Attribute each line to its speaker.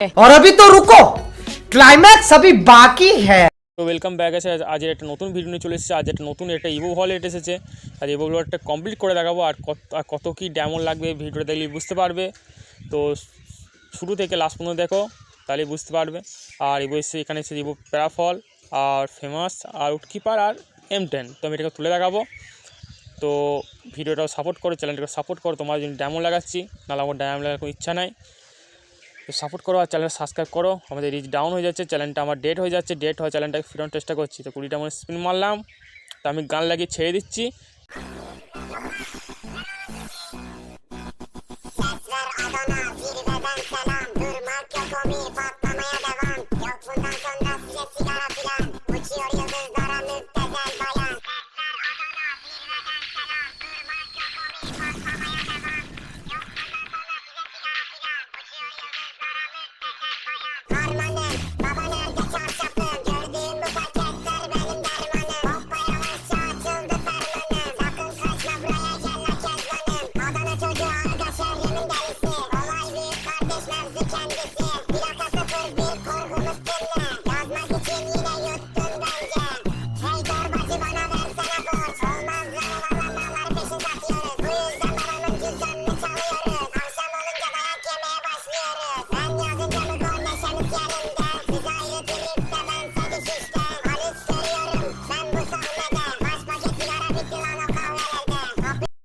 Speaker 1: और अभी तो रुको क्लाइमैक्स अभी बाकी है
Speaker 2: তো ওয়েলকাম ব্যাক আছে আজ- আজের একটা নতুন ভিডিও নিয়ে চলে এসেছে আজ একটা নতুন একটা ইভো ওয়ালেট এসেছে আর ইভো ওয়ালেটটা কমপ্লিট করে দেখাবো আর কত আর কত কী ড্যামন লাগবে ভিডিওটা দেখলে বুঝতে পারবে তো শুরু থেকে লাস্ট পর্যন্ত দেখো তাহলে বুঝতে পারবে আর ইভো এসে এখানে এসে ইভো প্যারাফল আর ফেমাস আর উটকিপার আর এম টেন তো আমি এটাকে তুলে দেখাবো তো ভিডিওটাও সাপোর্ট করো চ্যানেলটাকে সাপোর্ট করো তোমার জন্য ড্যামো লাগাচ্ছি নাহলে আমার ড্যাম লাগার কোনো ইচ্ছা নাই তো সাপোর্ট করো আর চ্যানেলটা সাবস্ক্রাইব করো। আমাদের রিচ ডাউন হয়ে যাচ্ছে চ্যানেলটা আমার ডেট হয়ে যাচ্ছে। ডেট হয় চ্যানেলটাকে ফিরানোর চেষ্টা করছি। তো কুড়িটা মনে স্পিন মারলাম। তো আমি গান লাগিয়ে ছেড়ে দিচ্ছি।
Speaker 3: Thank you.